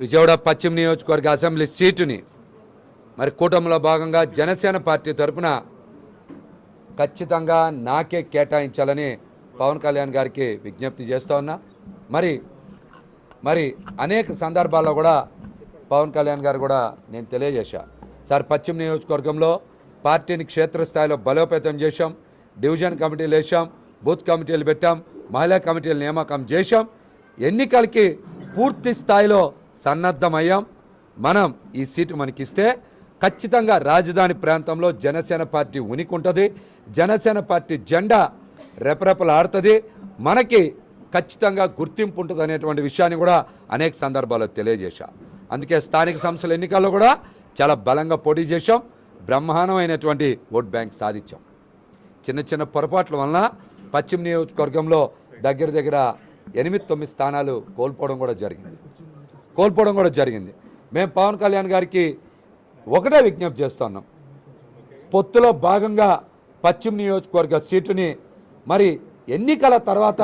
విజయవాడ పశ్చిమ నియోజకవర్గ అసెంబ్లీ సీటుని మరి కూటమిలో భాగంగా జనసేన పార్టీ తరఫున ఖచ్చితంగా నాకే కేటాయించాలని పవన్ కళ్యాణ్ గారికి విజ్ఞప్తి చేస్తూ ఉన్నా. మరి మరి అనేక సందర్భాల్లో కూడా పవన్ కళ్యాణ్ గారు కూడా నేను తెలియజేశా. సార్ పశ్చిమ నియోజకవర్గంలో పార్టీని క్షేత్రస్థాయిలో బలోపేతం చేశాం డివిజన్ కమిటీలు వేసాం బూత్ కమిటీలు పెట్టాం మహిళా కమిటీలు నియామకం చేశాం. ఎన్నికలకి పూర్తి స్థాయిలో సన్నద్ధమయ్యాం. మనం ఈ సీటు మనకిస్తే ఖచ్చితంగా రాజధాని ప్రాంతంలో జనసేన పార్టీ ఉనికి ఉంటుంది జనసేన పార్టీ జెండా రెపరెపలాడుతుంది. మనకి ఖచ్చితంగా గుర్తింపు ఉంటుంది అనేటువంటి విషయాన్ని కూడా అనేక సందర్భాల్లో తెలియజేశాం. అందుకే స్థానిక సంస్థల ఎన్నికల్లో కూడా చాలా బలంగా పోటీ చేశాం. బ్రహ్మాండమైనటువంటి ఓట్ బ్యాంక్ సాధించాం. చిన్న చిన్న పొరపాట్ల వలన పశ్చిమ నియోజకవర్గంలో దగ్గర దగ్గర ఎనిమిది తొమ్మిది స్థానాలు కోల్పోవడం కూడా జరిగింది. కోల్పోవడం కూడా జరిగింది. మేము పవన్ కళ్యాణ్ గారికి ఒకటే విజ్ఞప్తి చేస్తున్నాం. పొత్తులో భాగంగా పశ్చిమ నియోజకవర్గ సీటుని మరి ఎన్నికల తర్వాత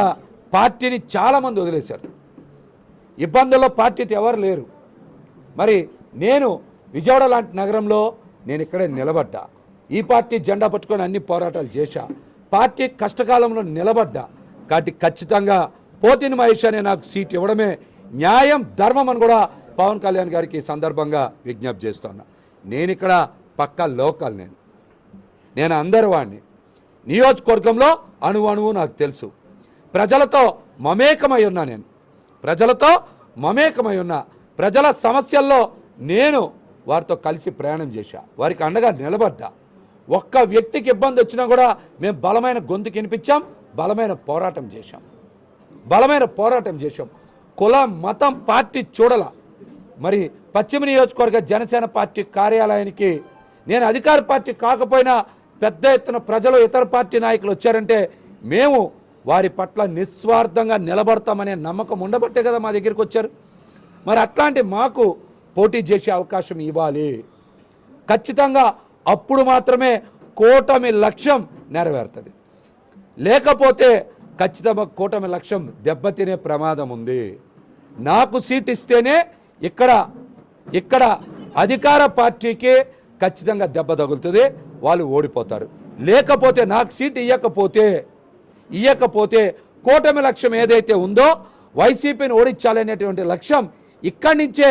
పార్టీని చాలామంది వదిలేశారు. ఇబ్బందుల్లో పార్టీతో ఎవరు లేరు. మరి నేను విజయవాడ లాంటి నగరంలో నేను ఇక్కడే నిలబడ్డా. ఈ పార్టీ జెండా పట్టుకొని అన్ని పోరాటాలు చేశా. పార్టీ కష్టకాలంలో నిలబడ్డా. కాబట్టి ఖచ్చితంగా పోతిని మహేష్ అనే నాకు సీట్ ఇవ్వడమే న్యాయం ధర్మం అని కూడా పవన్ కళ్యాణ్ గారికి ఈ సందర్భంగా విజ్ఞప్తి చేస్తున్నా. నేను ఇక్కడ పక్క లోకల్ నేను. నేను అందరి వాడిని నియోజకవర్గంలో అణువు అణువు నాకు తెలుసు. ప్రజలతో మమేకమై ఉన్నా నేను. ప్రజలతో మమేకమై ఉన్నా. ప్రజల సమస్యల్లో నేను వారితో కలిసి ప్రయాణం చేశా. వారికి అండగా నిలబడ్డా. ఒక్క వ్యక్తికి ఇబ్బంది వచ్చినా కూడా మేము బలమైన గొంతు వినిపించాం బలమైన పోరాటం చేశాం. బలమైన పోరాటం చేశాం. కుల మతం పార్టీ చూడల. మరి పశ్చిమ నియోజకవర్గ జనసేన పార్టీ కార్యాలయానికి నేను అధికార పార్టీ కాకపోయినా పెద్ద ఎత్తున ప్రజలు ఇతర పార్టీ నాయకులు వచ్చారంటే మేము వారి పట్ల నిస్వార్థంగా నిలబడతామనే నమ్మకం ఉండబట్టే కదా మా దగ్గరికి వచ్చారు. మరి అట్లాంటి మాకు పోటీ చేసే అవకాశం ఇవ్వాలి. ఖచ్చితంగా అప్పుడు మాత్రమే కూటమి లక్ష్యం నెరవేరుతుంది. లేకపోతే ఖచ్చితంగా కూటమి లక్ష్యం దెబ్బతినే ప్రమాదం ఉంది. నాకు సీట్ ఇస్తేనే ఇక్కడ ఇక్కడ అధికార పార్టీకి ఖచ్చితంగా దెబ్బ తగులుతుంది వాళ్ళు ఓడిపోతారు. లేకపోతే నాకు సీట్ ఇవ్వకపోతే ఇవ్వకపోతే కూటమి లక్ష్యం ఏదైతే ఉందో వైసీపీని ఓడించాలనేటువంటి లక్ష్యం ఇక్కడి నుంచే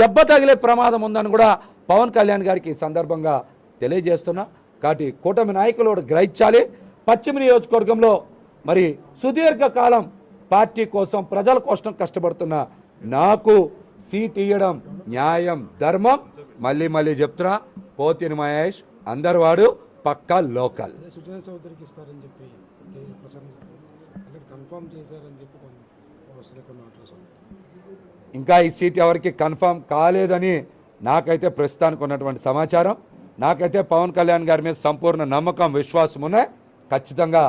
దెబ్బ తగిలే ప్రమాదం ఉందని కూడా పవన్ కళ్యాణ్ గారికి ఈ సందర్భంగా తెలియజేస్తున్నా. కాబట్టి కూటమి నాయకులు కూడా గ్రహించాలి. పశ్చిమ నియోజకవర్గంలో మరి సుదీర్ఘకాలం పార్టీ కోసం ప్రజల కోసం కష్టపడుతున్న నాకు సీట్ ఇవ్వడం న్యాయం ధర్మం. మళ్ళీ మళ్ళీ చెప్తున్నా పోతిని మహేష్ అందరు వాడు పక్కా లోకల్. ఇంకా ఈ సీట్ ఎవరికి కన్ఫర్మ్ కాలేదని నాకైతే ప్రస్తుతానికి ఉన్నటువంటి సమాచారం. నాకైతే పవన్ కళ్యాణ్ గారి మీద సంపూర్ణ నమ్మకం విశ్వాసం ఉన్నాయి. ఖచ్చితంగా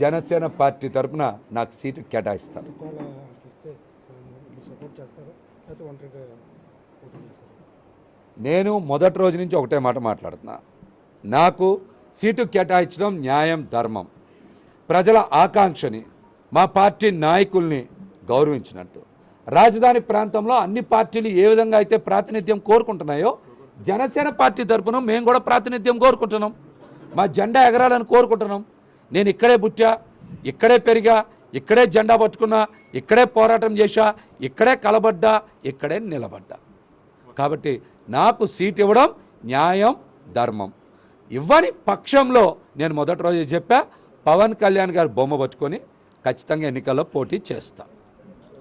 జనసేన పార్టీ తరపున నాకు సీటు కేటాయిస్తారు. నేను మొదటి రోజు నుంచి ఒకటే మాట మాట్లాడుతున్నా. నాకు సీటు కేటాయించడం న్యాయం ధర్మం. ప్రజల ఆకాంక్షని మా పార్టీ నాయకుల్ని గౌరవించినట్టు. రాజధాని ప్రాంతంలో అన్ని పార్టీలు ఏ విధంగా అయితే ప్రాతినిధ్యం కోరుకుంటున్నాయో జనసేన పార్టీ తరఫున మేము కూడా ప్రాతినిధ్యం కోరుకుంటున్నాం. మా జెండా ఎగరాలని కోరుకుంటున్నాం. నేను ఇక్కడే బుట్టా ఇక్కడే పెరిగా ఇక్కడే జెండా పట్టుకున్నా ఇక్కడే పోరాటం చేశా ఇక్కడే కలబడ్డా ఇక్కడే నిలబడ్డా. కాబట్టి నాకు సీట్ ఇవ్వడం న్యాయం ధర్మం. ఇవ్వని పక్షంలో నేను మొదటి రోజే చెప్పా పవన్ కళ్యాణ్ గారు బొమ్మ పట్టుకొని ఖచ్చితంగా ఎన్నికల్లో పోటీ చేస్తాను